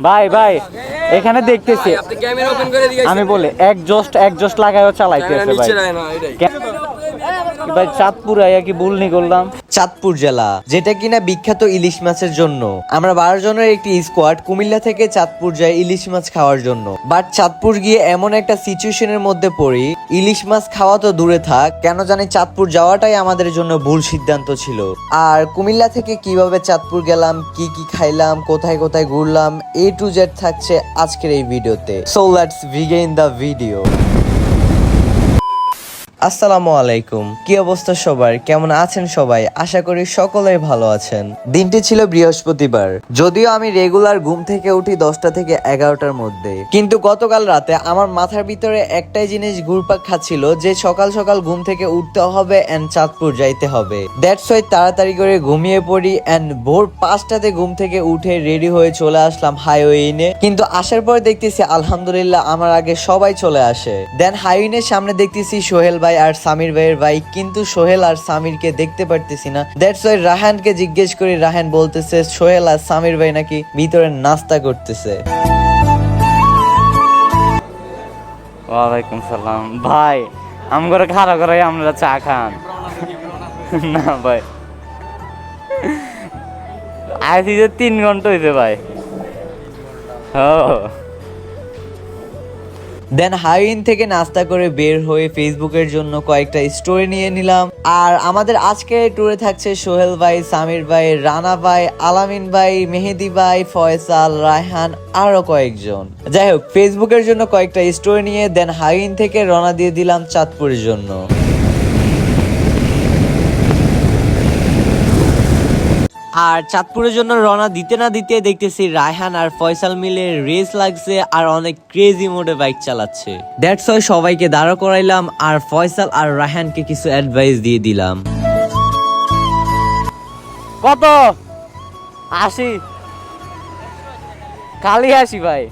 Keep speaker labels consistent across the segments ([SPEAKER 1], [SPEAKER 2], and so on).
[SPEAKER 1] ভাই ভাই এখানে দেখতেছি। আমি বলি এক জস্ট এক জস্ট লাগায় চালাইতেছে ভাই
[SPEAKER 2] নিচে রায় না এটাই
[SPEAKER 1] কে- ভাই চাঁদপুর আইয়া কি ভুল নি করলাম?
[SPEAKER 3] চাঁদপুর জেলা, যেটা কিনা বিখ্যাত ইলিশ মাছের জন্য। আমরা বারো জনের একটি স্কোয়াড কুমিল্লা থেকে চাঁদপুর যায় ইলিশ মাছ খাওয়ার জন্য। বাট চাঁদপুর গিয়ে এমন একটা সিচুয়েশনের মধ্যে পড়ি, ইলিশ মাছ খাওয়া তো দূরে থাক, কেন জানি চাঁদপুর যাওয়াটাই আমাদের জন্য ভুল সিদ্ধান্ত ছিল। আর কুমিল্লা থেকে কীভাবে চাঁদপুর গেলাম, কি কি খাইলাম, কোথায় কোথায় ঘুরলাম এ টু জেড থাকছে আজকের এই ভিডিওতে। So let's begin the video আসসালামু আলাইকুম। কি অবস্থা সবার? কেমন আছেন সবাই? আশা করি সকলেই ভালো আছেন। দিনটি ছিল বৃহস্পতিবার। যদিও আমি রেগুলার ঘুম থেকে উঠি দশটা থেকে এগারোটার মধ্যে। কিন্তু গতকাল রাতে আমার মাথার ভিতরে একটাই জিনিস ঘুরপাক খাচ্ছিল যে সকাল সকাল ঘুম থেকে উঠতে হবে এন্ড চাঁদপুর যাইতে হবে। দ্যাটস ওয়াই তাড়াতাড়ি করে ঘুমিয়ে পড়ি এন্ড ভোর পাঁচটাতে ঘুম থেকে উঠে রেডি হয়ে চলে আসলাম হাইওয়ে কিন্তু আসার পর দেখতেছি আলহামদুলিল্লাহ আমার আগে সবাই চলে আসে। দেন হাইওয়ের সামনে দেখতেছি সোহেল ভাই আর সামির ভাইয়ের বাইক কিন্তু সোহেল আর সামিরকে দেখতে পারতেছি না। দ্যাটস ওয়াই রাহানকে জিজ্ঞেস করি, রাহান বলতেছে, সোহেল আর সামির ভাই নাকি ভিতরে নাস্তা করতেছে।
[SPEAKER 1] ওয়ালাইকুম সালাম। ভাই আম করে খারাপ করে আমরা চা খান। না, ভাই। আইসি যে তিন ঘণ্টা হয়েছে ভাই। ও।
[SPEAKER 3] দেন হাইন থেকে নাস্তা করে বের হয়ে ফেসবুকের জন্য কয়েকটা স্টোরি নিয়ে নিলাম। আর আমাদের আজকে ট্যুরে থাকছে সোহেল ভাই, সামির ভাই, রানা ভাই, আলামিন ভাই, মেহেদি ভাই, ফয়সাল, রায়হান আরও কয়েকজন। যাই হোক ফেসবুকের জন্য কয়েকটা স্টোরি নিয়ে দেন হাইন থেকে রওনা দিয়ে দিলাম চাঁদপুরের জন্য। আর চাঁদপুরের জন্য রওনা দিতে না দিতে দেখতেছি রায়হান আর ফয়সাল মিলে রেস লাগছে আর অনেক ক্রেজি মোডে বাইক চালাচ্ছে। দ্যাটস ওয়াই সবাইকে দাঁড়া করাইলাম আর ফয়সাল আর রায়হানকে কিছু অ্যাডভাইস দিয়ে দিলাম।
[SPEAKER 1] কত? আশি। কালি আসি ভাই।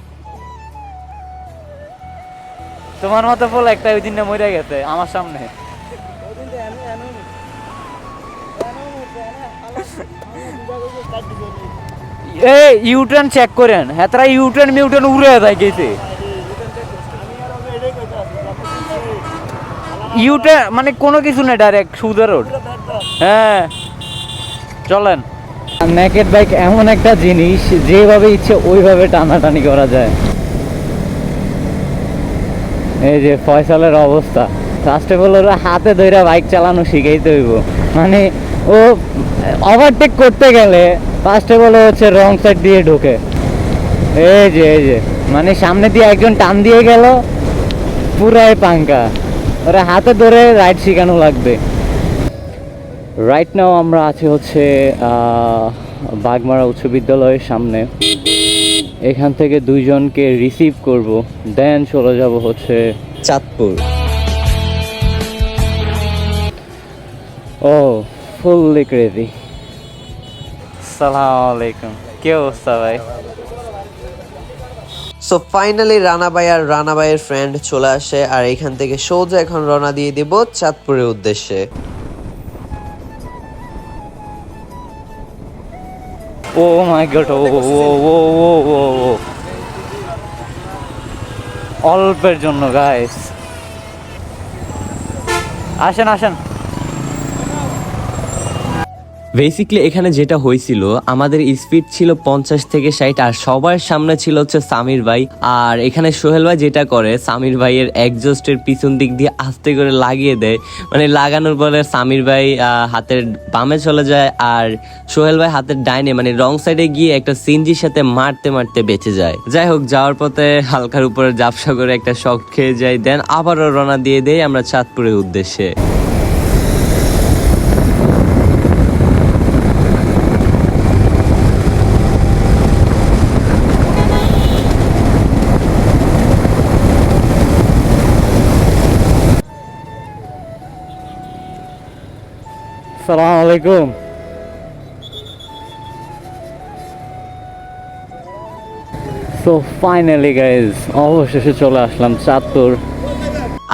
[SPEAKER 1] তোমার মতো বল একটা ওই দিনটা মরে গেছে, আমার সামনে। এই ইউটার্ন চেক করেন। হেতরা ইউটার্ন মিউটার্ন উড়ে যায় গেছে। ইউটার্ন মানে কোনো কিছু নেই ডাইরেক্ট সুদা রোড হ্যাঁ। চলেন। নেকেট বাইক এমন একটা জিনিস, যেভাবে ইচ্ছে ওইভাবে টানাটানি করা যায়। এই যে ফয়সালের অবস্থা। ফার্স্ট হাতে ধরে বাইক চালানো শিখাইতে হইব। মানে ও ওভারটেক করতে গেলে ফার্স্ট বলে হচ্ছে রং সাইড দিয়ে ঢোকে। এই যে এই যে মানে সামনে দিয়ে একজন টান দিয়ে গেল, পুরাই পাঙ্কা। ওরা হাতে ধরে রাইড শেখানো লাগবে। রাইট নাও আমরা আছি হচ্ছে বাগমারা উচ্চ বিদ্যালয়ের সামনে। এখান থেকে দুইজনকে রিসিভ করব দেন চলে যাব হচ্ছে
[SPEAKER 3] চাঁদপুর।
[SPEAKER 1] ও ফুললি ক্রেজি সালাম আলাইকুম। কি অবস্থা ভাই?
[SPEAKER 3] সো ফাইনালি রানা ভাই আর রানা ভাইয়ের ফ্রেন্ড চলে আসে আর এখান থেকে সোজা এখন রওনা দিয়ে দিব চাঁদপুরের উদ্দেশ্যে।
[SPEAKER 1] ও মাই গড ও ও ও ও ও ও অল্পের জন্য গাইস আসেন আসেন।
[SPEAKER 4] বেসিক্যালি এখানে যেটা হয়েছিল, আমাদের স্পিড ছিল পঞ্চাশ থেকে ষাট, আর সবার সামনে ছিল হচ্ছে সামির ভাই। আর এখানে সোহেল ভাই যেটা করে, সামির ভাইয়ের একজস্টের পিছন দিক দিয়ে আস্তে করে লাগিয়ে দেয়। মানে লাগানোর পরে সামির ভাই হাতের বামে চলে যায়, আর সোহেল ভাই হাতের ডাইনে মানে রং সাইডে গিয়ে একটা সিনজির সাথে মারতে মারতে বেঁচে যায়। যাই হোক, যাওয়ার পথে হালকার উপরে জাপসা করে একটা শখ খেয়ে যায় দেন আবারও রওনা দিয়ে দেয় আমরা চাঁদপুরের উদ্দেশ্যে।
[SPEAKER 1] সালাম আলাইকুম। সো ফাইনালি গাইজ অবশেষে চলে আসলাম চাঁদপুর।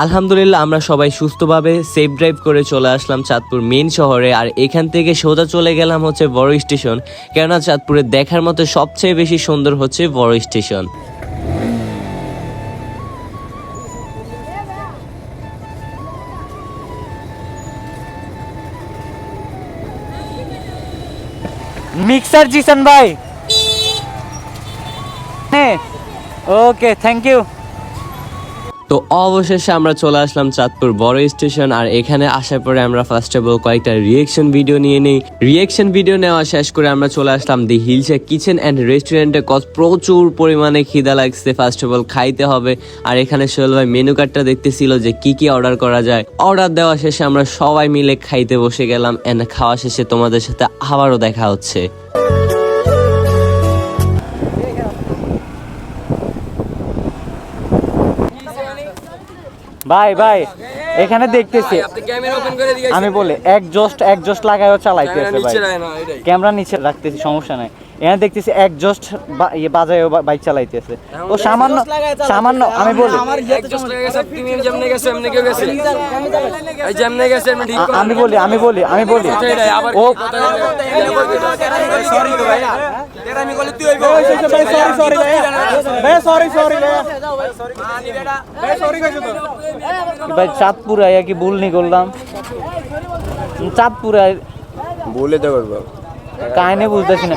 [SPEAKER 3] আলহামদুলিল্লাহ, আমরা সবাই সুস্থভাবে সেফ ড্রাইভ করে চলে আসলাম চাঁদপুর মেন শহরে। আর এখান থেকে সোজা চলে গেলাম হচ্ছে বড় স্টেশন কেননা চাঁদপুরে দেখার মতো সবচেয়ে বেশি সুন্দর হচ্ছে বড় স্টেশন
[SPEAKER 1] মিক্সার জিসান ভাই ওকে থ্যাংক ইউ
[SPEAKER 3] তো অবশেষে আমরা চলে আসলাম চাঁদপুর বড় স্টেশন, আর এখানে আসার পরে আমরা ফার্স্ট অফ অল কয়েকটা রিয়েকশন ভিডিও নিয়ে নিই। রিয়েকশন ভিডিও নেওয়া শেষ করে আমরা চলে আসলাম দি হিলসে কিচেন অ্যান্ড রেস্টুরেন্টে কত প্রচুর পরিমাণে খিদা লাগছে ফার্স্ট অফ অল খাইতে হবে। আর এখানে সোহেল ভাই মেনু কার্ডটা দেখতেছিল যে কি কি অর্ডার করা যায়। অর্ডার দেওয়া শেষে আমরা সবাই মিলে খাইতে বসে গেলাম অ্যান্ড খাওয়া শেষে তোমাদের সাথে আবারও দেখা হচ্ছে।
[SPEAKER 1] ভাই ভাই এখানে দেখতেছি। আমি বলি এক জস্ট লাগায়ও চালাইতেছে ভাই। ক্যামেরা নিচে রাখতেছি সমস্যা নাই। এখানে দেখতেছি একজস্ট ইয়ে বাজায়ও বাইক চালাইতেছে ও সামান্য সামান্য আমি বলি আমি বলি আমি বলি আমি বলি ও ভাই চাঁদপুর আইয়া কি ভুল নি করলাম চাঁদপুর
[SPEAKER 5] তো করব
[SPEAKER 1] কাহিনী বুঝতেছি না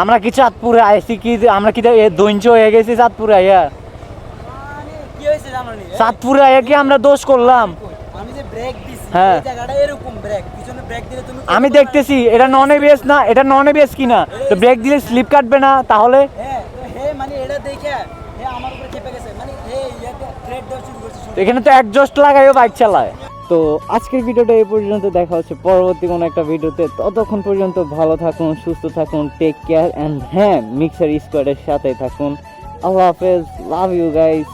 [SPEAKER 1] আমরা কি চাঁদপুরে আইছি কি আমরা কি দৈঞ্চ হয়ে গেছি চাঁদপুরে আইয়া? চাঁদপুরে আইয়া কি আমরা দোষ করলাম? হ্যাঁ। আমি দেখতেছি, এটা নন এবিএস না, এটা নন এবিএস কিনা? তো ব্রেক দিলে স্লিপ কাটবে না, তাহলে? এখানে তো একজস্ট লাগাইও বাইক চালায়। তো আজকের ভিডিওটা এই পর্যন্ত, দেখা হচ্ছে পরবর্তী কোনো একটা ভিডিওতে। ততক্ষণ পর্যন্ত ভালো থাকুন, সুস্থ থাকুন টেক কেয়ার অ্যান্ড হ্যাঁ মিক্সার স্কোয়াডের সাথে থাকুন। আল্লাহ হাফেজ লাভ ইউ গাইস